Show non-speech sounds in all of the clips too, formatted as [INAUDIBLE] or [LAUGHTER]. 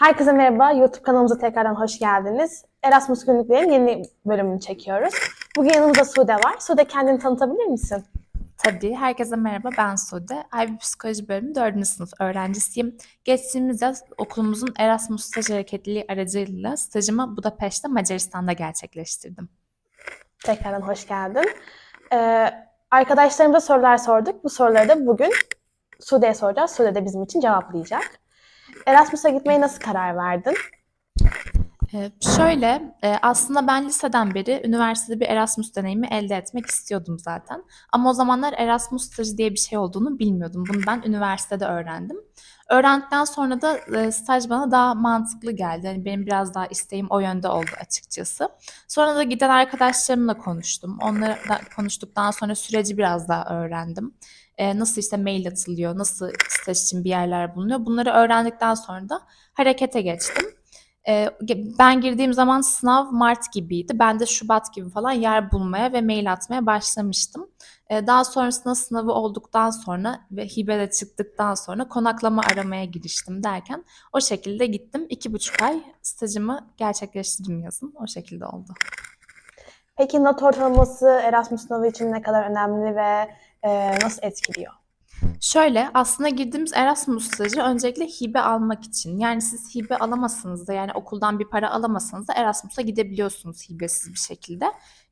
Herkese merhaba. YouTube kanalımıza tekrardan hoş geldiniz. Erasmus Günlüklerin yeni bölümünü çekiyoruz. Bugün yanımızda Sude var. Sude kendini tanıtabilir misin? Tabii. Herkese merhaba. Ben Sude. IB Psikoloji Bölümü 4. sınıf öğrencisiyim. Geçtiğimiz yaz okulumuzun Erasmus staj hareketliliği aracılığıyla stajımı Budapeşte, Macaristan'da gerçekleştirdim. Tekrardan hoş geldin. Ee, arkadaşlarımıza sorular sorduk. Bu soruları da bugün Sude'ye soracağız. Sude de bizim için cevaplayacak. Erasmus'a gitmeye nasıl karar verdin? Ee, şöyle, e, aslında ben liseden beri üniversitede bir Erasmus deneyimi elde etmek istiyordum zaten. Ama o zamanlar Erasmus stajı diye bir şey olduğunu bilmiyordum. Bunu ben üniversitede öğrendim. Öğrendikten sonra da e, staj bana daha mantıklı geldi. Yani benim biraz daha isteğim o yönde oldu açıkçası. Sonra da giden arkadaşlarımla konuştum. Onlarla konuştuktan sonra süreci biraz daha öğrendim. E, nasıl işte mail atılıyor, nasıl staj için bir yerler bulunuyor. Bunları öğrendikten sonra da harekete geçtim. E, ben girdiğim zaman sınav Mart gibiydi. Ben de Şubat gibi falan yer bulmaya ve mail atmaya başlamıştım. E, daha sonrasında sınavı olduktan sonra ve hibe de çıktıktan sonra konaklama aramaya giriştim derken o şekilde gittim. İki buçuk ay stajımı gerçekleştirdim yazın. O şekilde oldu. Peki not ortalaması Erasmus sınavı için ne kadar önemli ve e, nasıl etkiliyor? Şöyle aslında girdiğimiz Erasmus stajı öncelikle hibe almak için. Yani siz hibe alamasanız da yani okuldan bir para alamasanız da Erasmus'a gidebiliyorsunuz hibesiz bir şekilde.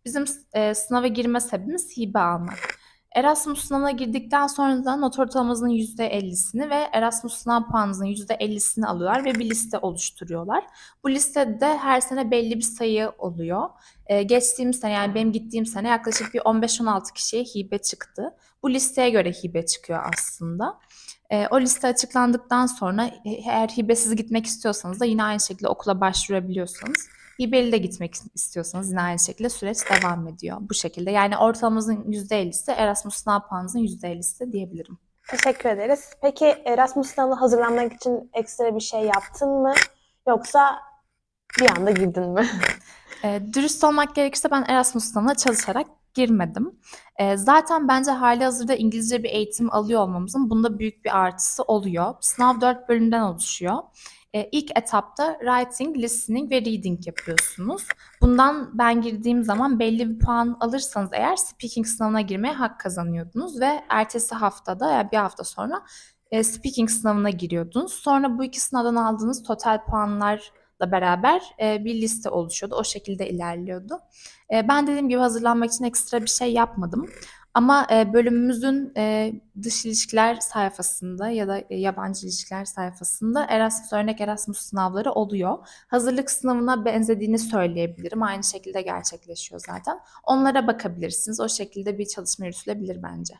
Bizim e, sınava girme sebebimiz hibe almak. Erasmus sınavına girdikten sonra da not ortalamanızın %50'sini ve Erasmus sınav puanınızın %50'sini alıyorlar ve bir liste oluşturuyorlar. Bu listede her sene belli bir sayı oluyor. Ee, geçtiğimiz sene yani benim gittiğim sene yaklaşık bir 15-16 kişiye hibe çıktı. Bu listeye göre hibe çıkıyor aslında. E, o liste açıklandıktan sonra eğer hibesiz gitmek istiyorsanız da yine aynı şekilde okula başvurabiliyorsanız. Hibeli de gitmek istiyorsanız yine aynı şekilde süreç devam ediyor. Bu şekilde yani ortalamamızın %50'si Erasmus sınav puanınızın %50'si diyebilirim. Teşekkür ederiz. Peki Erasmus sınavına hazırlanmak için ekstra bir şey yaptın mı? Yoksa bir anda girdin mi? [LAUGHS] E, dürüst olmak gerekirse ben Erasmus sınavına çalışarak girmedim. E, zaten bence hali hazırda İngilizce bir eğitim alıyor olmamızın bunda büyük bir artısı oluyor. Sınav 4 bölümden oluşuyor. E, ilk etapta writing, listening ve reading yapıyorsunuz. Bundan ben girdiğim zaman belli bir puan alırsanız eğer speaking sınavına girmeye hak kazanıyordunuz ve ertesi haftada yani bir hafta sonra e, speaking sınavına giriyordunuz. Sonra bu iki sınavdan aldığınız total puanlar da beraber e, bir liste oluşuyordu. O şekilde ilerliyordu. E, ben dediğim gibi hazırlanmak için ekstra bir şey yapmadım. Ama e, bölümümüzün e, dış ilişkiler sayfasında ya da e, yabancı ilişkiler sayfasında Erasmus örnek Erasmus sınavları oluyor. Hazırlık sınavına benzediğini söyleyebilirim. Aynı şekilde gerçekleşiyor zaten. Onlara bakabilirsiniz. O şekilde bir çalışma yürütülebilir bence.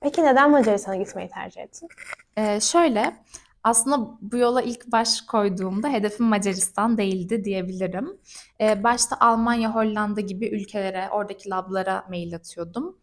Peki neden Macaristan'a gitmeyi tercih ettin? Ee, şöyle, aslında bu yola ilk baş koyduğumda hedefim Macaristan değildi diyebilirim. Ee, başta Almanya, Hollanda gibi ülkelere, oradaki lablara mail atıyordum.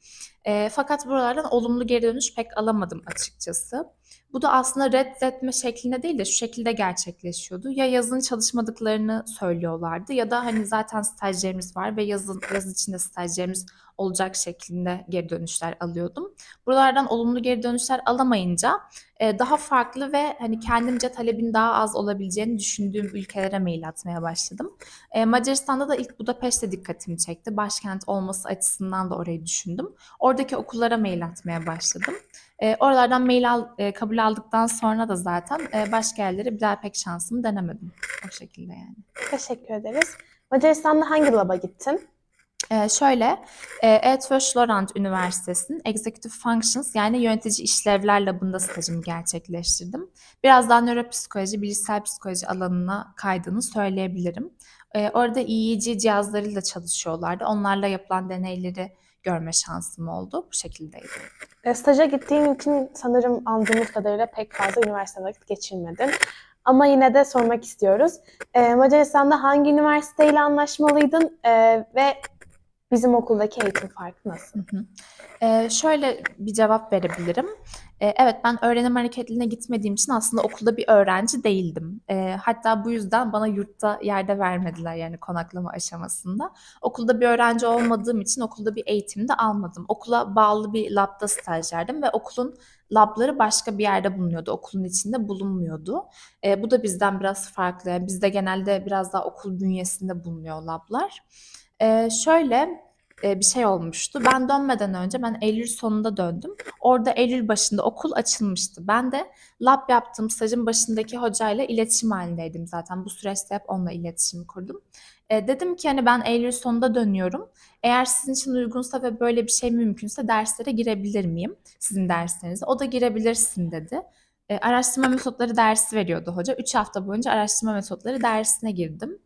Ee, fakat buralardan olumlu geri dönüş pek alamadım açıkçası. Bu da aslında reddetme şeklinde değil de şu şekilde gerçekleşiyordu. Ya yazın çalışmadıklarını söylüyorlardı ya da hani zaten stajyerimiz var ve yazın yaz içinde stajyerimiz olacak şeklinde geri dönüşler alıyordum. Buralardan olumlu geri dönüşler alamayınca e, daha farklı ve hani kendimce talebin daha az olabileceğini düşündüğüm ülkelere mail atmaya başladım. E, Macaristan'da da ilk Budapeşte dikkatimi çekti. Başkent olması açısından da orayı düşündüm. Oradaki okullara mail atmaya başladım. E, oralardan mail al, e, kabul aldıktan sonra da zaten e, başka yerlere bir daha pek şansımı denemedim. O şekilde yani. Teşekkür ederiz. Macaristan'da hangi laba gittin? Ee, şöyle, e, Eötvös Üniversitesi'nin Executive Functions yani yönetici işlevler labında stajımı gerçekleştirdim. Biraz daha nöropsikoloji, bilişsel psikoloji alanına kaydığını söyleyebilirim. E, orada EEG cihazlarıyla çalışıyorlardı. Onlarla yapılan deneyleri görme şansım oldu. Bu şekildeydi. E, staja gittiğin için sanırım anladığımız kadarıyla pek fazla üniversite vakit geçirmedin. Ama yine de sormak istiyoruz. E, Macaristan'da hangi üniversiteyle anlaşmalıydın e, ve bizim okuldaki eğitim farkı nasıl? Hı hı. Ee, şöyle bir cevap verebilirim. Ee, evet ben öğrenim hareketliğine gitmediğim için aslında okulda bir öğrenci değildim. Ee, hatta bu yüzden bana yurtta yerde vermediler yani konaklama aşamasında. Okulda bir öğrenci olmadığım için okulda bir eğitim de almadım. Okula bağlı bir labda stajyerdim ve okulun labları başka bir yerde bulunuyordu. Okulun içinde bulunmuyordu. Ee, bu da bizden biraz farklı. Yani bizde genelde biraz daha okul bünyesinde bulunuyor lablar. Ee, şöyle e, bir şey olmuştu. Ben dönmeden önce ben Eylül sonunda döndüm. Orada Eylül başında okul açılmıştı. Ben de lab yaptığım stajın başındaki hocayla iletişim halindeydim zaten. Bu süreçte hep onunla iletişim kurdum. E, dedim ki hani ben Eylül sonunda dönüyorum. Eğer sizin için uygunsa ve böyle bir şey mümkünse derslere girebilir miyim? Sizin derslerinize. O da girebilirsin dedi. E, araştırma metotları dersi veriyordu hoca. Üç hafta boyunca araştırma metotları dersine girdim.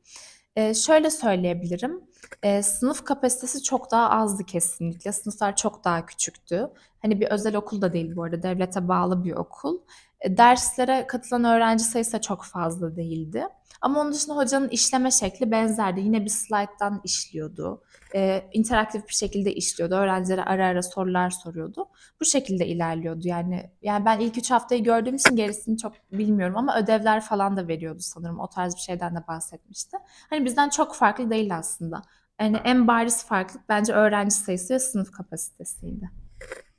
E, şöyle söyleyebilirim. E, sınıf kapasitesi çok daha azdı kesinlikle. Sınıflar çok daha küçüktü. Hani bir özel okul da değil bu arada. Devlete bağlı bir okul. E, derslere katılan öğrenci sayısı çok fazla değildi. Ama onun dışında hocanın işleme şekli benzerdi. Yine bir slayttan işliyordu. E, interaktif bir şekilde işliyordu. Öğrencilere ara ara sorular soruyordu. Bu şekilde ilerliyordu. Yani yani ben ilk üç haftayı gördüğüm için gerisini çok bilmiyorum ama ödevler falan da veriyordu sanırım. O tarz bir şeyden de bahsetmişti. Hani bizden çok farklı değil aslında. Yani en bariz farklılık bence öğrenci sayısı ve sınıf kapasitesiydi.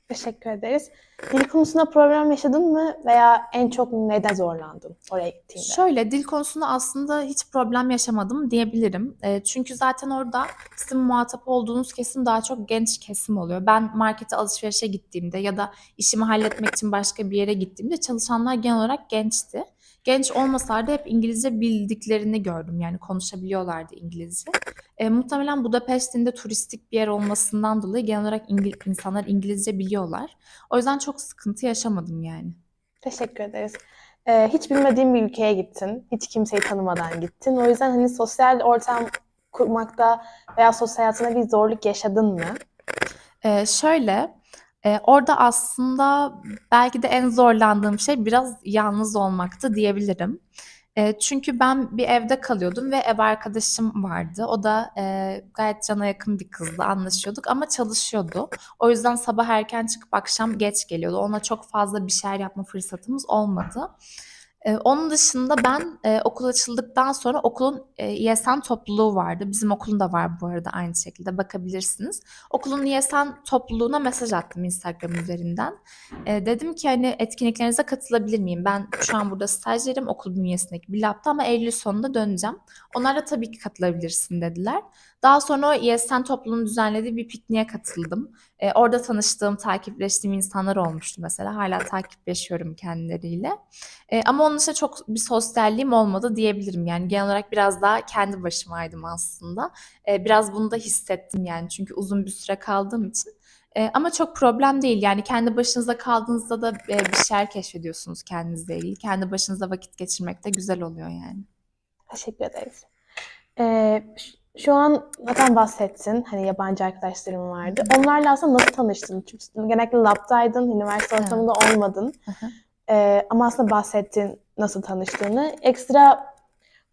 Teşekkür ederiz. Dil konusunda problem yaşadın mı veya en çok neden zorlandın oraya gittiğinde? Şöyle dil konusunda aslında hiç problem yaşamadım diyebilirim. E, çünkü zaten orada sizin muhatap olduğunuz kesim daha çok genç kesim oluyor. Ben markete alışverişe gittiğimde ya da işimi halletmek için başka bir yere gittiğimde çalışanlar genel olarak gençti. Genç olmasalardı hep İngilizce bildiklerini gördüm. Yani konuşabiliyorlardı İngilizce. E, muhtemelen Budapeşt'in de turistik bir yer olmasından dolayı genel olarak İngil- insanlar İngilizce biliyorlar. O yüzden çok sıkıntı yaşamadım yani. Teşekkür ederiz. Ee, hiç bilmediğin bir ülkeye gittin. Hiç kimseyi tanımadan gittin. O yüzden hani sosyal ortam kurmakta veya sosyal hayatında bir zorluk yaşadın mı? Ee, şöyle, e, orada aslında belki de en zorlandığım şey biraz yalnız olmaktı diyebilirim. E, çünkü ben bir evde kalıyordum ve ev arkadaşım vardı. O da e, gayet cana yakın bir kızdı, anlaşıyorduk ama çalışıyordu. O yüzden sabah erken çıkıp akşam geç geliyordu. Ona çok fazla bir şeyler yapma fırsatımız olmadı. Ee, onun dışında ben e, okul açıldıktan sonra okulun e, ESN topluluğu vardı. Bizim okulun da var bu arada aynı şekilde bakabilirsiniz. Okulun ESN topluluğuna mesaj attım Instagram üzerinden. E, dedim ki hani etkinliklerinize katılabilir miyim? Ben şu an burada stajyerim okul bünyesindeki bir labda ama Eylül sonunda döneceğim. Onlar da tabii ki katılabilirsin dediler. Daha sonra o ESN topluluğunun düzenlediği bir pikniğe katıldım. E, orada tanıştığım, takipleştiğim insanlar olmuştu mesela. Hala takipleşiyorum kendileriyle. E, ama onun dışında çok bir sosyalliğim olmadı diyebilirim. Yani genel olarak biraz daha kendi başımaydım aslında. E, biraz bunu da hissettim yani çünkü uzun bir süre kaldığım için. E, ama çok problem değil. Yani kendi başınıza kaldığınızda da e, bir şeyler keşfediyorsunuz kendinizle ilgili. Kendi başınıza vakit geçirmek de güzel oluyor yani. Teşekkür ederiz. Ee, şu an zaten bahsettin. Hani yabancı arkadaşlarım vardı. Onlarla aslında nasıl tanıştın? Çünkü genellikle labdaydın, üniversite ortamında olmadın. Ee, ama aslında bahsettin nasıl tanıştığını. Ekstra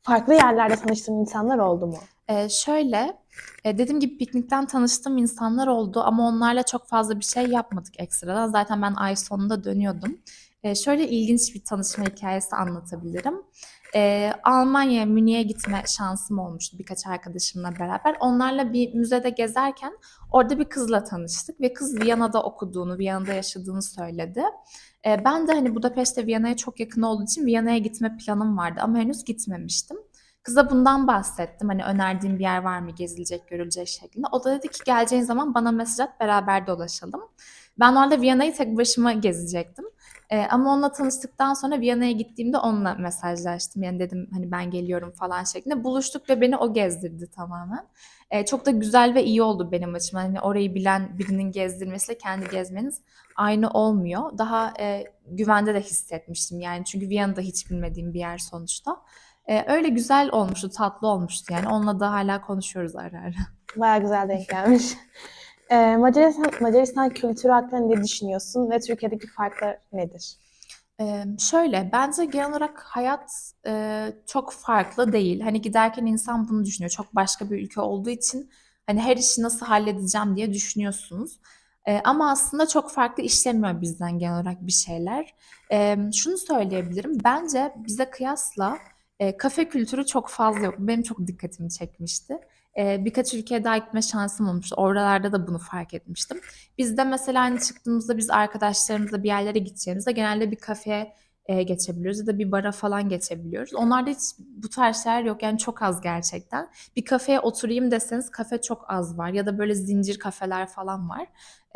farklı yerlerde tanıştığın insanlar oldu mu? Ee, şöyle, e, dediğim gibi piknikten tanıştığım insanlar oldu ama onlarla çok fazla bir şey yapmadık ekstradan. Zaten ben ay sonunda dönüyordum. Ee, şöyle ilginç bir tanışma hikayesi anlatabilirim. Ee, Almanya'ya, Münih'e gitme şansım olmuştu birkaç arkadaşımla beraber. Onlarla bir müzede gezerken orada bir kızla tanıştık ve kız Viyana'da okuduğunu, Viyana'da yaşadığını söyledi. Ee, ben de hani Budapeşte Viyana'ya çok yakın olduğu için Viyana'ya gitme planım vardı ama henüz gitmemiştim. Kıza bundan bahsettim. Hani önerdiğim bir yer var mı gezilecek, görülecek şeklinde. O da dedi ki geleceğin zaman bana mesaj at beraber dolaşalım. Ben orada Viyana'yı tek başıma gezecektim. Ee, ama onunla tanıştıktan sonra Viyana'ya gittiğimde onunla mesajlaştım. Yani dedim hani ben geliyorum falan şeklinde. Buluştuk ve beni o gezdirdi tamamen. Ee, çok da güzel ve iyi oldu benim açımdan. Hani orayı bilen birinin gezdirmesiyle kendi gezmeniz aynı olmuyor. Daha e, güvende de hissetmiştim yani. Çünkü Viyana'da hiç bilmediğim bir yer sonuçta. Ee, öyle güzel olmuştu, tatlı olmuştu yani. Onunla da hala konuşuyoruz ara ara. Bayağı güzel denk gelmiş. Ee, Macaristan, Macaristan kültürü hakkında ne düşünüyorsun ve Türkiye'deki farklar nedir? Ee, şöyle, bence genel olarak hayat e, çok farklı değil. Hani giderken insan bunu düşünüyor. Çok başka bir ülke olduğu için Hani her işi nasıl halledeceğim diye düşünüyorsunuz. Ee, ama aslında çok farklı işlemiyor bizden genel olarak bir şeyler. Ee, şunu söyleyebilirim. Bence bize kıyasla e, kafe kültürü çok fazla yok. Benim çok dikkatimi çekmişti. Ee, birkaç ülkeye daha gitme şansım olmuştu. Oralarda da bunu fark etmiştim. Bizde mesela hani çıktığımızda biz arkadaşlarımızla bir yerlere gideceğimizde genelde bir kafeye e, geçebiliyoruz ya da bir bara falan geçebiliyoruz. Onlarda hiç bu tarz şeyler yok yani çok az gerçekten. Bir kafeye oturayım deseniz kafe çok az var ya da böyle zincir kafeler falan var.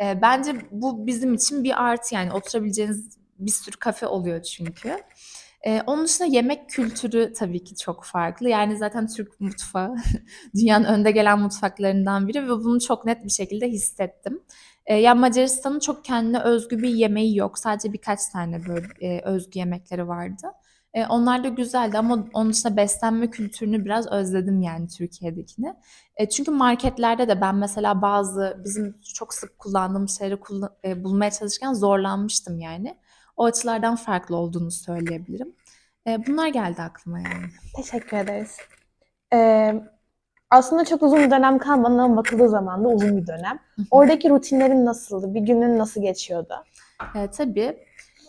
E, bence bu bizim için bir artı yani oturabileceğiniz bir sürü kafe oluyor çünkü. E, onun dışında yemek kültürü tabii ki çok farklı. Yani zaten Türk mutfağı [LAUGHS] dünyanın önde gelen mutfaklarından biri ve bunu çok net bir şekilde hissettim. E, yani Macaristan'ın çok kendine özgü bir yemeği yok. Sadece birkaç tane böyle e, özgü yemekleri vardı. E, onlar da güzeldi ama onun dışında beslenme kültürünü biraz özledim yani Türkiye'dekini. E, çünkü marketlerde de ben mesela bazı bizim çok sık kullandığımız şeyleri kullan- e, bulmaya çalışırken zorlanmıştım yani. O açılardan farklı olduğunu söyleyebilirim. E, bunlar geldi aklıma yani. Teşekkür ederiz. Ee, aslında çok uzun bir dönem kalmadan ama bakıldığı zaman da uzun bir dönem. Oradaki rutinlerin nasıldı? Bir günün nasıl geçiyordu? E, tabii.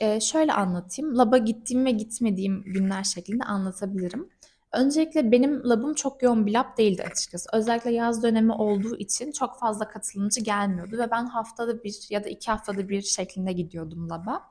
E, şöyle anlatayım. Lab'a gittiğim ve gitmediğim günler şeklinde anlatabilirim. Öncelikle benim labım çok yoğun bir lab değildi açıkçası. Özellikle yaz dönemi olduğu için çok fazla katılımcı gelmiyordu ve ben haftada bir ya da iki haftada bir şeklinde gidiyordum laba.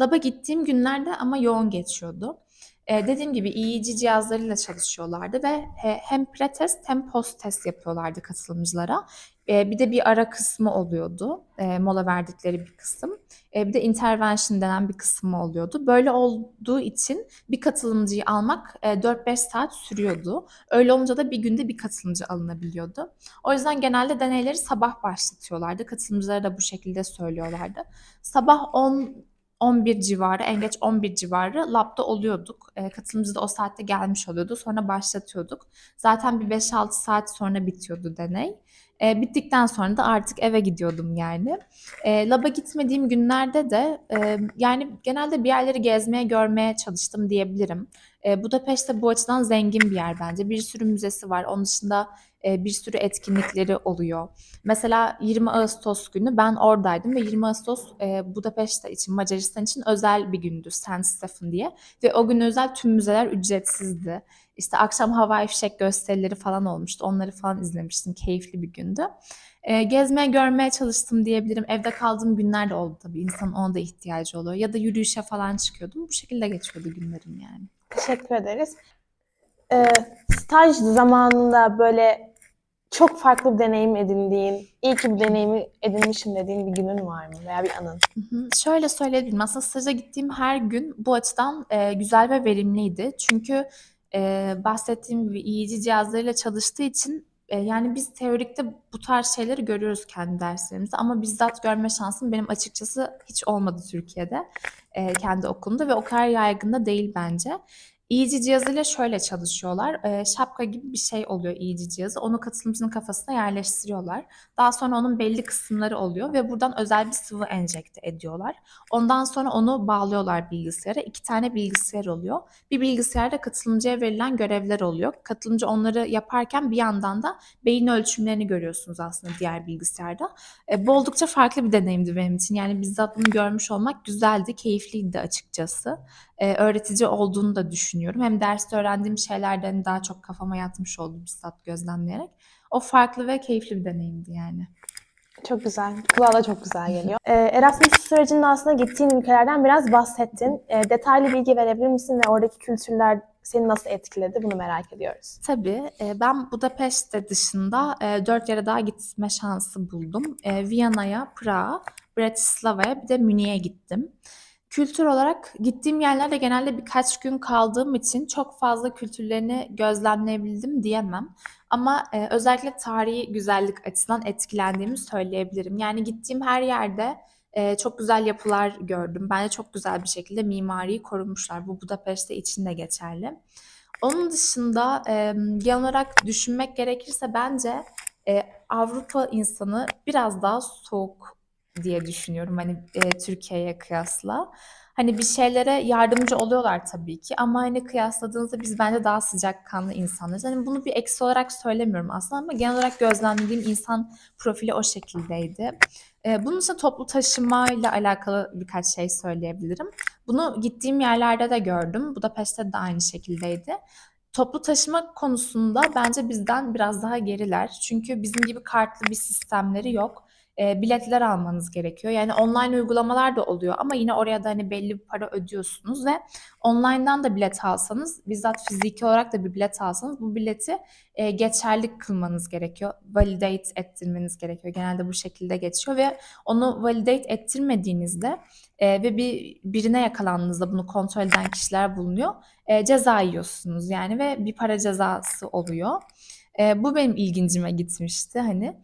Laba gittiğim günlerde ama yoğun geçiyordu. Ee, dediğim gibi EEG cihazlarıyla çalışıyorlardı ve he- hem pre-test hem post-test yapıyorlardı katılımcılara. Ee, bir de bir ara kısmı oluyordu, e, mola verdikleri bir kısım. E, bir de intervention denen bir kısmı oluyordu. Böyle olduğu için bir katılımcıyı almak e, 4-5 saat sürüyordu. Öyle olunca da bir günde bir katılımcı alınabiliyordu. O yüzden genelde deneyleri sabah başlatıyorlardı. Katılımcılara da bu şekilde söylüyorlardı. Sabah 10 11 civarı, en geç 11 civarı labda oluyorduk. E, katılımcı da o saatte gelmiş oluyordu. Sonra başlatıyorduk. Zaten bir 5-6 saat sonra bitiyordu deney. E, bittikten sonra da artık eve gidiyordum yani. E, lab'a gitmediğim günlerde de e, yani genelde bir yerleri gezmeye, görmeye çalıştım diyebilirim. E, Budapeşte bu açıdan zengin bir yer bence. Bir sürü müzesi var. Onun dışında e, bir sürü etkinlikleri oluyor. Mesela 20 Ağustos günü ben oradaydım ve 20 Ağustos e, Budapeşte için, Macaristan için özel bir gündü St. Stephen diye. Ve o gün özel tüm müzeler ücretsizdi. İşte akşam havai fişek gösterileri falan olmuştu. Onları falan izlemiştim. Keyifli bir gündü. E, gezmeye, görmeye çalıştım diyebilirim. Evde kaldığım günler de oldu tabii. İnsanın ona da ihtiyacı oluyor. Ya da yürüyüşe falan çıkıyordum. Bu şekilde geçiyordu günlerim yani. Teşekkür ederiz. Ee, staj zamanında böyle çok farklı bir deneyim edindiğin, iyi ki bu deneyimi edinmişim dediğin bir günün var mı veya bir anın? Hı hı. Şöyle söyleyebilirim. Aslında staja gittiğim her gün bu açıdan e, güzel ve verimliydi. Çünkü e, bahsettiğim gibi EEG cihazlarıyla çalıştığı için e, yani biz teorikte bu tarz şeyleri görüyoruz kendi derslerimizde ama bizzat görme şansım benim açıkçası hiç olmadı Türkiye'de e, kendi okulumda ve o kadar yaygın da değil bence. EEG cihazıyla şöyle çalışıyorlar. E, şapka gibi bir şey oluyor EEG cihazı. Onu katılımcının kafasına yerleştiriyorlar. Daha sonra onun belli kısımları oluyor ve buradan özel bir sıvı enjekte ediyorlar. Ondan sonra onu bağlıyorlar bilgisayara. İki tane bilgisayar oluyor. Bir bilgisayarda katılımcıya verilen görevler oluyor. Katılımcı onları yaparken bir yandan da beyin ölçümlerini görüyorsunuz aslında diğer bilgisayarda. E, bu oldukça farklı bir deneyimdi benim için. Yani bizzat bunu görmüş olmak güzeldi, keyifliydi açıkçası. E, öğretici olduğunu da düşünüyorum. Hem derste öğrendiğim şeylerden daha çok kafama yatmış oldu bizzat gözlemleyerek. O farklı ve keyifli bir deneyimdi yani. Çok güzel. Kulağa da çok güzel geliyor. Ee, Erasmus sürecinde aslında gittiğin ülkelerden biraz bahsettin. Ee, detaylı bilgi verebilir misin ve oradaki kültürler seni nasıl etkiledi? Bunu merak ediyoruz. Tabii. e, Ben Budapeşte dışında e, dört yere daha gitme şansı buldum. E, Viyana'ya, Prag'a, Bratislava'ya bir de Münih'e gittim. Kültür olarak gittiğim yerlerde genelde birkaç gün kaldığım için çok fazla kültürlerini gözlemleyebildim diyemem. Ama e, özellikle tarihi güzellik açısından etkilendiğimi söyleyebilirim. Yani gittiğim her yerde e, çok güzel yapılar gördüm. Bence çok güzel bir şekilde mimariyi korumuşlar. Bu Budapeşte için de geçerli. Onun dışında e, genel olarak düşünmek gerekirse bence e, Avrupa insanı biraz daha soğuk diye düşünüyorum hani e, Türkiye'ye kıyasla. Hani bir şeylere yardımcı oluyorlar tabii ki ama hani kıyasladığınızda biz bence daha sıcakkanlı insanlarız. Hani bunu bir eksi olarak söylemiyorum aslında ama genel olarak gözlemlediğim insan profili o şekildeydi. Ee, bunun için toplu taşımayla alakalı birkaç şey söyleyebilirim. Bunu gittiğim yerlerde de gördüm. Budapeşte de aynı şekildeydi. Toplu taşıma konusunda bence bizden biraz daha geriler. Çünkü bizim gibi kartlı bir sistemleri yok. E, biletler almanız gerekiyor. Yani online uygulamalar da oluyor ama yine oraya da hani belli bir para ödüyorsunuz ve online'dan da bilet alsanız, bizzat fiziki olarak da bir bilet alsanız bu bileti e, geçerli kılmanız gerekiyor. Validate ettirmeniz gerekiyor. Genelde bu şekilde geçiyor ve onu validate ettirmediğinizde e, ve bir birine yakalandığınızda bunu kontrol eden kişiler bulunuyor. E, ceza yiyorsunuz yani ve bir para cezası oluyor. E, bu benim ilgincime gitmişti hani.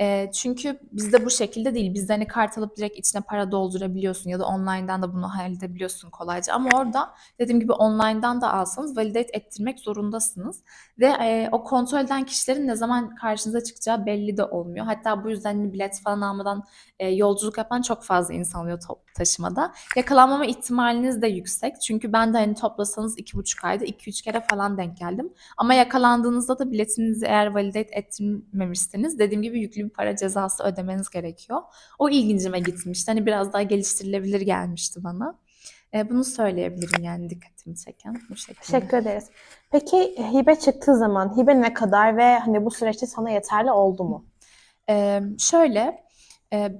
E, çünkü bizde bu şekilde değil. Bizde hani kart alıp direkt içine para doldurabiliyorsun ya da online'dan da bunu halledebiliyorsun kolayca. Ama orada dediğim gibi online'dan da alsanız validate ettirmek zorundasınız. Ve e, o kontrol eden kişilerin ne zaman karşınıza çıkacağı belli de olmuyor. Hatta bu yüzden hani bilet falan almadan e, yolculuk yapan çok fazla insan oluyor toplu taşımada. Yakalanmama ihtimaliniz de yüksek. Çünkü ben de hani toplasanız iki buçuk ayda iki üç kere falan denk geldim. Ama yakalandığınızda da biletinizi eğer validate ettirmemişseniz dediğim gibi yüklü bir para cezası ödemeniz gerekiyor. O ilgincime gitmişti. Hani biraz daha geliştirilebilir gelmişti bana. E, bunu söyleyebilirim yani dikkatimi çeken bu şekilde. Teşekkür ederiz. Peki hibe çıktığı zaman hibe ne kadar ve hani bu süreçte sana yeterli oldu mu? Ee, şöyle, e,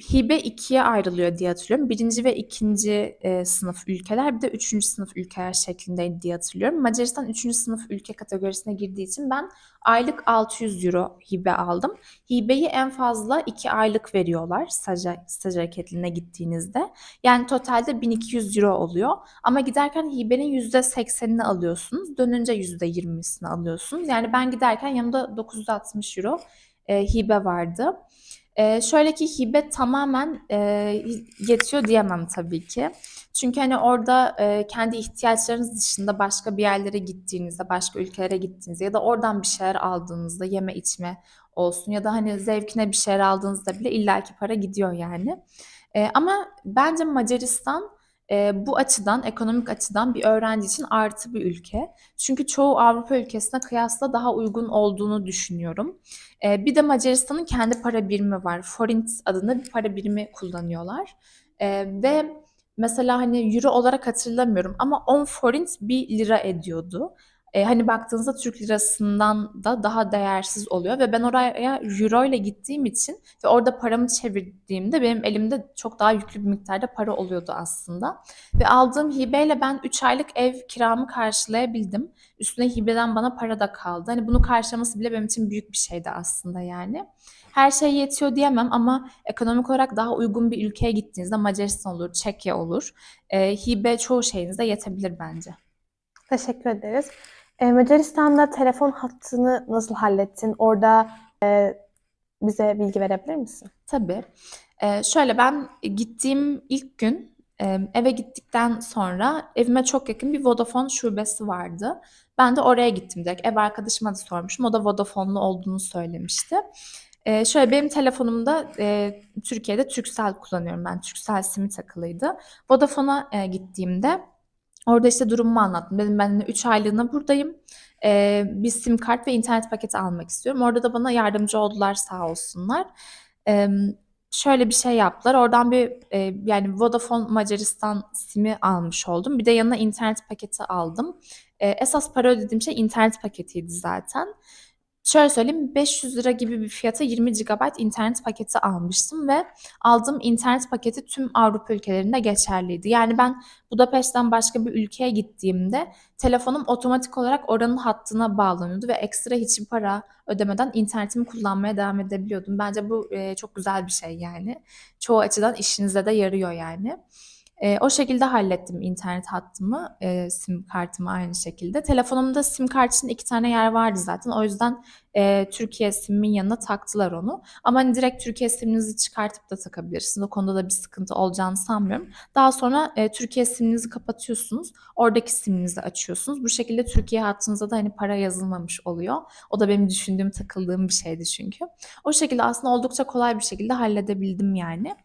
hibe ikiye ayrılıyor diye hatırlıyorum. Birinci ve ikinci e, sınıf ülkeler, bir de üçüncü sınıf ülkeler şeklindeydi diye hatırlıyorum. Macaristan üçüncü sınıf ülke kategorisine girdiği için ben aylık 600 euro hibe aldım. Hibeyi en fazla iki aylık veriyorlar staj, staj hareketliğine gittiğinizde. Yani totalde 1200 euro oluyor. Ama giderken hibenin %80'ini alıyorsunuz. Dönünce %20'sini alıyorsunuz. Yani ben giderken yanımda 960 euro e, hibe vardı. E, şöyle ki hibe tamamen e, yetiyor diyemem tabii ki. Çünkü hani orada e, kendi ihtiyaçlarınız dışında başka bir yerlere gittiğinizde, başka ülkelere gittiğinizde ya da oradan bir şeyler aldığınızda yeme içme olsun ya da hani zevkine bir şeyler aldığınızda bile illaki para gidiyor yani. E, ama bence Macaristan e, bu açıdan, ekonomik açıdan bir öğrenci için artı bir ülke. Çünkü çoğu Avrupa ülkesine kıyasla daha uygun olduğunu düşünüyorum. E, bir de Macaristan'ın kendi para birimi var. Forint adında bir para birimi kullanıyorlar. E, ve mesela hani euro olarak hatırlamıyorum ama 10 forint 1 lira ediyordu. E, hani baktığınızda Türk lirasından da daha değersiz oluyor ve ben oraya euro ile gittiğim için ve orada paramı çevirdiğimde benim elimde çok daha yüklü bir miktarda para oluyordu aslında. Ve aldığım hibeyle ben 3 aylık ev kiramı karşılayabildim. Üstüne hibeden bana para da kaldı. Hani bunu karşılaması bile benim için büyük bir şeydi aslında yani. Her şey yetiyor diyemem ama ekonomik olarak daha uygun bir ülkeye gittiğinizde Macaristan olur, Çekya olur. E, hibe çoğu şeyinize yetebilir bence. Teşekkür ederiz. E, Macaristan'da telefon hattını nasıl hallettin? Orada e, bize bilgi verebilir misin? Tabii. Ee, şöyle ben gittiğim ilk gün e, eve gittikten sonra evime çok yakın bir Vodafone şubesi vardı. Ben de oraya gittim direkt. Ev arkadaşıma da sormuşum. O da Vodafone'lu olduğunu söylemişti. Ee, şöyle benim telefonumda e, Türkiye'de Turkcell kullanıyorum ben. Turkcell simi takılıydı. Vodafone'a e, gittiğimde orada işte durumumu anlattım. Dedim ben 3 aylığına buradayım. Ee, bir sim kart ve internet paketi almak istiyorum. Orada da bana yardımcı oldular sağ olsunlar. Ee, şöyle bir şey yaptılar. Oradan bir e, yani Vodafone Macaristan simi almış oldum. Bir de yanına internet paketi aldım. E, esas para ödediğim şey internet paketiydi zaten. Şöyle söyleyeyim 500 lira gibi bir fiyata 20 GB internet paketi almıştım ve aldığım internet paketi tüm Avrupa ülkelerinde geçerliydi. Yani ben Budapeşte'den başka bir ülkeye gittiğimde telefonum otomatik olarak oranın hattına bağlanıyordu ve ekstra hiçbir para ödemeden internetimi kullanmaya devam edebiliyordum. Bence bu e, çok güzel bir şey yani. Çoğu açıdan işinize de yarıyor yani. E, o şekilde hallettim internet hattımı, e, sim kartımı aynı şekilde. Telefonumda sim kart için iki tane yer vardı zaten. O yüzden e, Türkiye simimin yanına taktılar onu. Ama hani direkt Türkiye siminizi çıkartıp da takabilirsiniz. O konuda da bir sıkıntı olacağını sanmıyorum. Daha sonra e, Türkiye siminizi kapatıyorsunuz. Oradaki siminizi açıyorsunuz. Bu şekilde Türkiye hattınıza da hani para yazılmamış oluyor. O da benim düşündüğüm, takıldığım bir şeydi çünkü. O şekilde aslında oldukça kolay bir şekilde halledebildim yani.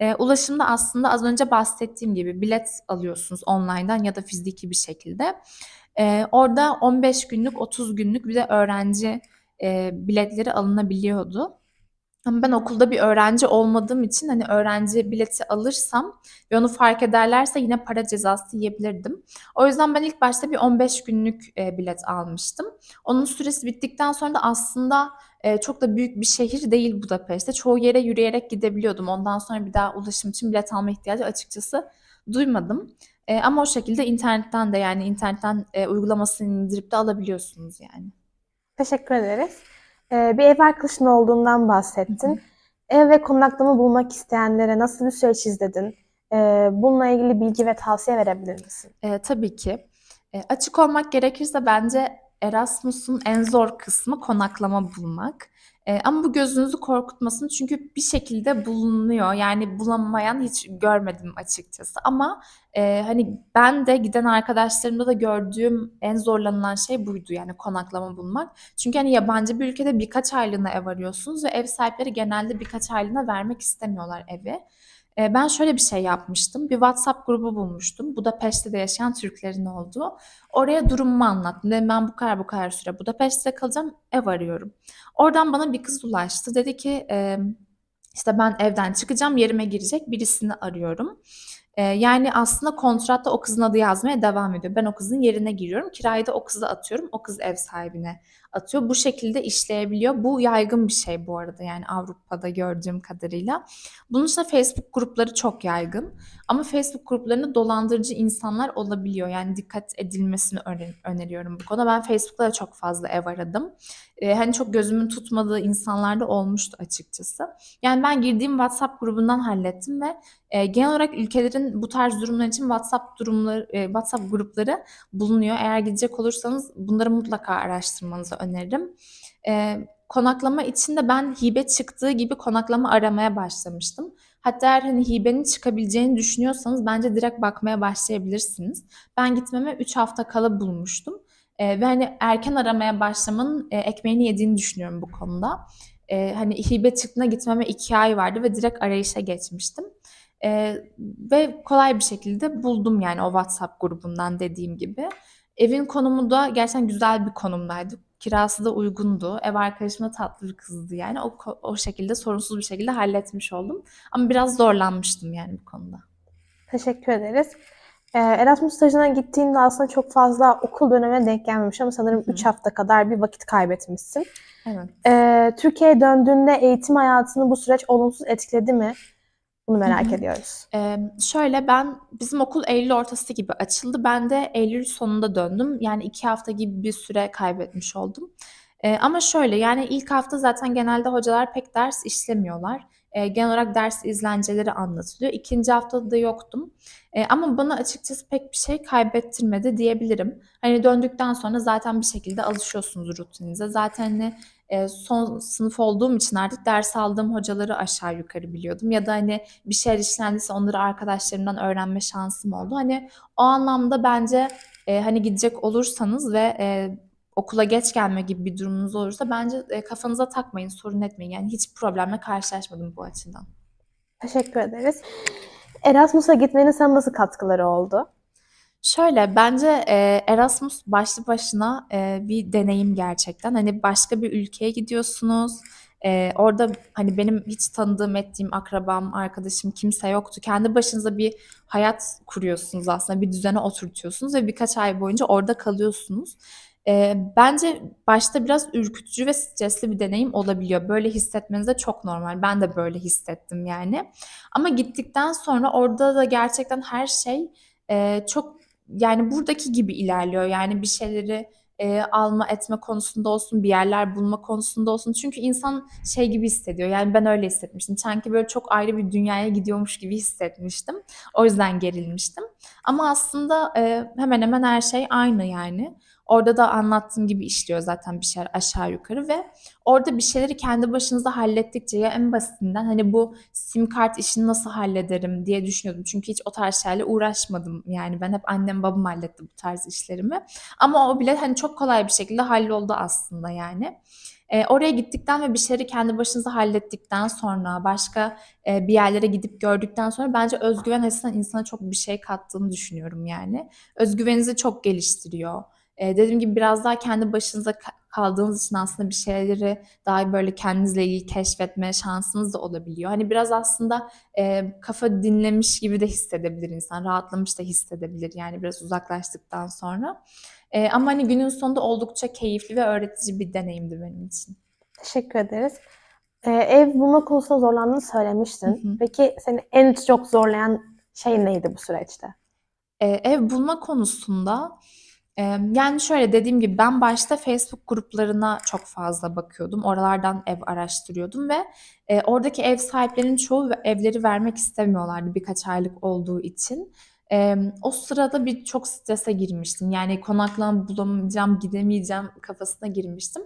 Eee, ulaşımda aslında az önce bahsettiğim gibi bilet alıyorsunuz online'dan ya da fiziki bir şekilde. Eee, orada 15 günlük, 30 günlük bir de öğrenci, eee, biletleri alınabiliyordu. Ama ben okulda bir öğrenci olmadığım için, hani, öğrenci bileti alırsam ve onu fark ederlerse yine para cezası yiyebilirdim. O yüzden ben ilk başta bir 15 günlük, eee, bilet almıştım. Onun süresi bittikten sonra da aslında, eee, çok da büyük bir şehir değil Budapeşte. Çoğu yere yürüyerek gidebiliyordum. Ondan sonra bir daha ulaşım için bilet alma ihtiyacı açıkçası duymadım. Eee, ama o şekilde internetten de, yani, internetten, eee, uygulamasını indirip de alabiliyorsunuz yani. Teşekkür ederiz. Eee, bir ev arkadaşın olduğundan Hı hı. bahsettin. Ev ve konaklama bulmak isteyenlere nasıl bir süreç izledin? Eee, bununla ilgili bilgi ve tavsiye verebilir misin? Eee, tabii ki. Eee, açık olmak gerekirse bence Erasmus'un en zor kısmı konaklama bulmak. Eee, ama bu gözünüzü korkutmasın çünkü bir şekilde bulunuyor. Yani bulamayan hiç görmedim açıkçası. Ama eee, hani ben de giden arkadaşlarımda da gördüğüm en zorlanılan şey buydu yani konaklama bulmak. Çünkü hani yabancı bir ülkede birkaç aylığına ev arıyorsunuz ve ev sahipleri genelde birkaç aylığına vermek istemiyorlar evi. Eee, ben şöyle bir şey yapmıştım. Bir WhatsApp grubu bulmuştum. Budapeşte'de yaşayan Türklerin olduğu. Oraya durumumu anlattım. Dedim ben bu kadar bu kadar süre Budapeşte'de kalacağım, ev arıyorum. Oradan bana bir kız ulaştı. Dedi ki emm, işte ben evden çıkacağım, yerime girecek birisini arıyorum. Eee, yani aslında kontratta o kızın adı yazmaya devam ediyor. Ben o kızın yerine giriyorum. Kirayı da o kıza atıyorum. O kız ev sahibine atıyor. Bu şekilde işleyebiliyor. Bu yaygın bir şey bu arada yani Avrupa'da gördüğüm kadarıyla. Bunun dışında Facebook grupları çok yaygın. Ama Facebook gruplarında dolandırıcı insanlar olabiliyor. Yani dikkat edilmesini öne- öneriyorum bu konuda. Ben Facebook'ta da çok fazla ev aradım. Eee, hani çok gözümün tutmadığı insanlar da olmuştu açıkçası. Yani ben girdiğim WhatsApp grubundan hallettim ve e, genel olarak ülkelerin bu tarz durumlar için WhatsApp durumları, e, WhatsApp grupları bulunuyor. Eğer gidecek olursanız bunları mutlaka araştırmanızı öneririm. E, konaklama için de ben hibe çıktığı gibi konaklama aramaya başlamıştım. Hatta eğer hani hibenin çıkabileceğini düşünüyorsanız bence direkt bakmaya başlayabilirsiniz. Ben gitmeme 3 hafta kala bulmuştum. E, ve hani erken aramaya başlamanın e, ekmeğini yediğini düşünüyorum bu konuda. E, hani hibe çıktığına gitmeme 2 ay vardı ve direkt arayışa geçmiştim. Eee, ve kolay bir şekilde buldum yani o WhatsApp grubundan dediğim gibi. Evin konumu da gerçekten güzel bir konumdaydı. Kirası da uygundu. Ev arkadaşım da tatlı bir kızdı yani. O, o şekilde sorunsuz bir şekilde halletmiş oldum. Ama biraz zorlanmıştım yani bu konuda. Teşekkür ederiz. Eee, Erasmus stajına gittiğinde aslında çok fazla okul dönemine denk gelmemiş ama sanırım Hı hı. 3 hafta kadar bir vakit kaybetmişsin. Evet. Eee, Türkiye'ye döndüğünde eğitim hayatını bu süreç olumsuz etkiledi mi? Bunu merak ediyoruz. Eee, şöyle ben bizim okul Eylül ortası gibi açıldı. Ben de Eylül sonunda döndüm. Yani iki hafta gibi bir süre kaybetmiş oldum. Eee, ama şöyle yani ilk hafta zaten genelde hocalar pek ders işlemiyorlar. Eee, genel olarak ders izlenceleri anlatılıyor. İkinci haftada da yoktum. Eee, ama bana açıkçası pek bir şey kaybettirmedi diyebilirim. Hani döndükten sonra zaten bir şekilde alışıyorsunuz rutininize. Zaten hani e, son sınıf olduğum için artık ders aldığım hocaları aşağı yukarı biliyordum. Ya da hani bir şeyler işlendiyse onları arkadaşlarımdan öğrenme şansım oldu. Hani o anlamda bence e, hani gidecek olursanız ve e, okula geç gelme gibi bir durumunuz olursa bence e, kafanıza takmayın, sorun etmeyin. Yani hiç problemle karşılaşmadım bu açıdan. Teşekkür ederiz. Erasmus'a gitmenin sana nasıl katkıları oldu? Şöyle bence e, Erasmus başlı başına e, bir deneyim gerçekten. Hani başka bir ülkeye gidiyorsunuz. E, orada hani benim hiç tanıdığım ettiğim akrabam, arkadaşım kimse yoktu. Kendi başınıza bir hayat kuruyorsunuz aslında. Bir düzene oturtuyorsunuz ve birkaç ay boyunca orada kalıyorsunuz. E, bence başta biraz ürkütücü ve stresli bir deneyim olabiliyor. Böyle hissetmeniz de çok normal. Ben de böyle hissettim yani. Ama gittikten sonra orada da gerçekten her şey e, çok yani buradaki gibi ilerliyor. Yani bir şeyleri e, alma etme konusunda olsun, bir yerler bulma konusunda olsun. Çünkü insan şey gibi hissediyor. Yani ben öyle hissetmiştim. Sanki böyle çok ayrı bir dünyaya gidiyormuş gibi hissetmiştim. O yüzden gerilmiştim. Ama aslında e, hemen hemen her şey aynı yani. Orada da anlattığım gibi işliyor zaten bir şeyler aşağı yukarı ve orada bir şeyleri kendi başınıza hallettikçe ya en basitinden hani bu sim kart işini nasıl hallederim diye düşünüyordum. Çünkü hiç o tarz şeylerle uğraşmadım. Yani ben hep annem babam halletti bu tarz işlerimi. Ama o bile hani çok kolay bir şekilde halloldu aslında yani. E, oraya gittikten ve bir şeyleri kendi başınıza hallettikten sonra, başka e, bir yerlere gidip gördükten sonra bence özgüven açısından insana çok bir şey kattığını düşünüyorum yani. Özgüveninizi çok geliştiriyor. E, dediğim gibi biraz daha kendi başınıza ka- kaldığınız için aslında bir şeyleri daha böyle kendinizle ilgili keşfetme şansınız da olabiliyor. Hani biraz aslında e, kafa dinlemiş gibi de hissedebilir insan, rahatlamış da hissedebilir yani biraz uzaklaştıktan sonra. E, ama hani günün sonunda oldukça keyifli ve öğretici bir deneyimdi benim için. Teşekkür ederiz. Ee, ev bulma konusunda zorlandığını söylemiştin. Hı hı. Peki seni en çok zorlayan şey neydi bu süreçte? Ee, ev bulma konusunda yani şöyle dediğim gibi ben başta Facebook gruplarına çok fazla bakıyordum. Oralardan ev araştırıyordum ve e, oradaki ev sahiplerinin çoğu evleri vermek istemiyorlardı birkaç aylık olduğu için. O sırada bir çok strese girmiştim. Yani konaklama bulamayacağım, gidemeyeceğim kafasına girmiştim.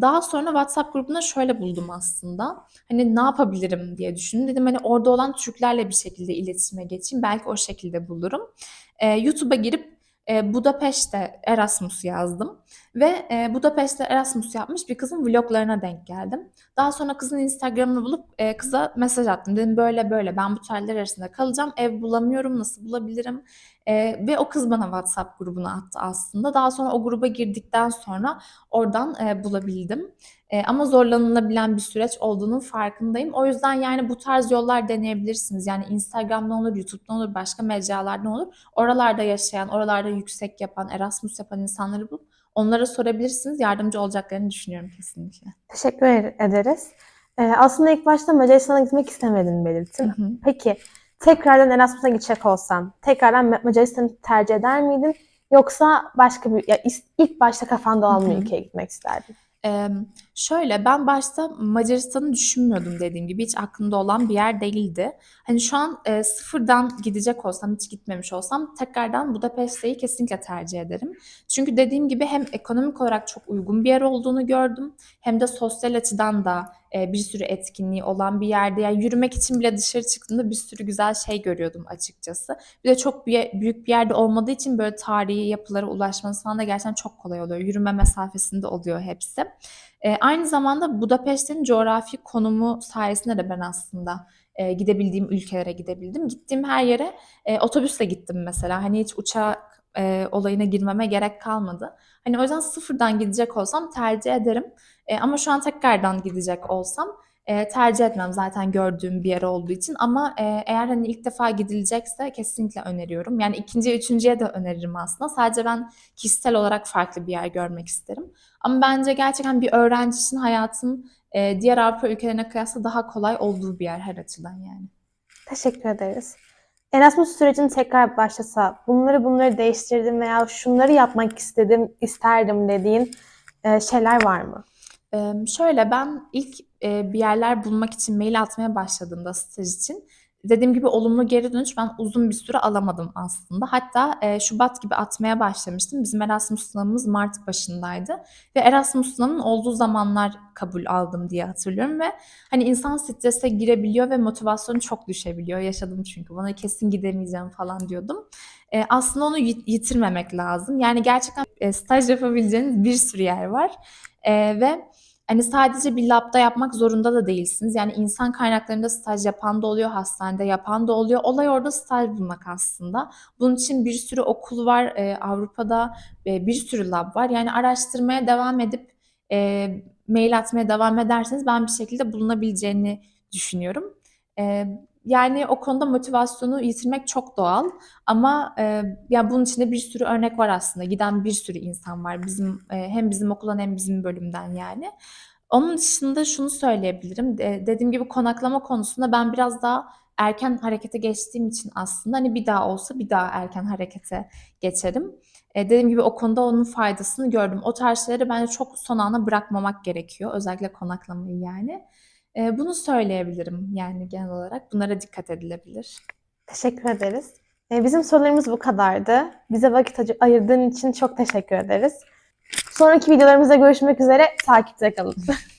Daha sonra WhatsApp grubunda şöyle buldum aslında. Hani ne yapabilirim diye düşündüm. Dedim hani orada olan Türklerle bir şekilde iletişime geçeyim. Belki o şekilde bulurum. E, YouTube'a girip e, Budapeşte Erasmus yazdım. Ve e, Budapeşte Erasmus yapmış bir kızın vloglarına denk geldim. Daha sonra kızın Instagram'ını bulup e, kıza mesaj attım. Dedim böyle böyle ben bu tarihler arasında kalacağım. Ev bulamıyorum nasıl bulabilirim? E, ve o kız bana WhatsApp grubuna attı aslında. Daha sonra o gruba girdikten sonra oradan e, bulabildim. E, ama zorlanılabilen bir süreç olduğunun farkındayım. O yüzden yani bu tarz yollar deneyebilirsiniz. Yani Instagram'da olur, YouTube'da olur, başka mecralarda olur. Oralarda yaşayan, oralarda yüksek yapan, Erasmus yapan insanları bulup onlara sorabilirsiniz. Yardımcı olacaklarını düşünüyorum kesinlikle. Teşekkür ederiz. Ee, aslında ilk başta Macaristan'a gitmek istemediğini belirttin. Hı hı. Peki tekrardan Erasmus'a gidecek olsan tekrardan Ma- Macaristan'ı tercih eder miydin? Yoksa başka bir, ya ilk başta kafanda olan bir ülkeye gitmek isterdin? Ee, şöyle ben başta Macaristan'ı düşünmüyordum dediğim gibi hiç aklımda olan bir yer değildi. Hani şu an e, sıfırdan gidecek olsam hiç gitmemiş olsam tekrardan Budapeşte'yi kesinlikle tercih ederim. Çünkü dediğim gibi hem ekonomik olarak çok uygun bir yer olduğunu gördüm hem de sosyal açıdan da e, bir sürü etkinliği olan bir yerde. Yani yürümek için bile dışarı çıktığımda bir sürü güzel şey görüyordum açıkçası. Bir de çok büyük bir yerde olmadığı için böyle tarihi yapılara ulaşması falan da gerçekten çok kolay oluyor. Yürüme mesafesinde oluyor hepsi. E, aynı zamanda Budapeşte'nin coğrafi konumu sayesinde de ben aslında e, gidebildiğim ülkelere gidebildim. Gittiğim her yere e, otobüsle gittim mesela. Hani hiç uçak e, olayına girmeme gerek kalmadı. Hani o yüzden sıfırdan gidecek olsam tercih ederim. E, ama şu an tekrardan gidecek olsam e, tercih etmem zaten gördüğüm bir yer olduğu için. Ama e, eğer hani ilk defa gidilecekse kesinlikle öneriyorum. Yani ikinci, üçüncüye de öneririm aslında. Sadece ben kişisel olarak farklı bir yer görmek isterim. Ama bence gerçekten bir öğrenci için hayatın e, diğer Avrupa ülkelerine kıyasla daha kolay olduğu bir yer her açıdan yani. Teşekkür ederiz. Erasmus sürecini tekrar başlasa bunları bunları değiştirdim veya şunları yapmak istedim, isterdim dediğin e, şeyler var mı? Ee, şöyle ben ilk e, bir yerler bulmak için mail atmaya başladığımda staj için dediğim gibi olumlu geri dönüş ben uzun bir süre alamadım aslında. Hatta e, Şubat gibi atmaya başlamıştım. Bizim Erasmus sınavımız Mart başındaydı ve Erasmus sınavının olduğu zamanlar kabul aldım diye hatırlıyorum ve hani insan strese girebiliyor ve motivasyonu çok düşebiliyor. Yaşadım çünkü bana kesin gidemeyeceğim falan diyordum. E, aslında onu yit- yitirmemek lazım. Yani gerçekten e, staj yapabileceğiniz bir sürü yer var. E, ve Hani sadece bir labda yapmak zorunda da değilsiniz. Yani insan kaynaklarında staj yapan da oluyor, hastanede yapan da oluyor. Olay orada staj bulmak aslında. Bunun için bir sürü okul var. Ee, Avrupa'da e, bir sürü lab var. Yani araştırmaya devam edip e, mail atmaya devam ederseniz ben bir şekilde bulunabileceğini düşünüyorum. E, yani o konuda motivasyonu yitirmek çok doğal. Ama e, ya bunun içinde bir sürü örnek var aslında. Giden bir sürü insan var. Bizim e, hem bizim okuldan hem bizim bölümden yani. Onun dışında şunu söyleyebilirim. De- dediğim gibi konaklama konusunda ben biraz daha erken harekete geçtiğim için aslında hani bir daha olsa bir daha erken harekete geçerim. E, dediğim gibi o konuda onun faydasını gördüm. O tarz şeyleri bence çok son ana bırakmamak gerekiyor. Özellikle konaklamayı yani. E, bunu söyleyebilirim yani genel olarak. Bunlara dikkat edilebilir. Teşekkür ederiz. E, bizim sorularımız bu kadardı. Bize vakit ayı- ayırdığın için çok teşekkür ederiz. Sonraki videolarımızda görüşmek üzere. Takipte kalın. [LAUGHS]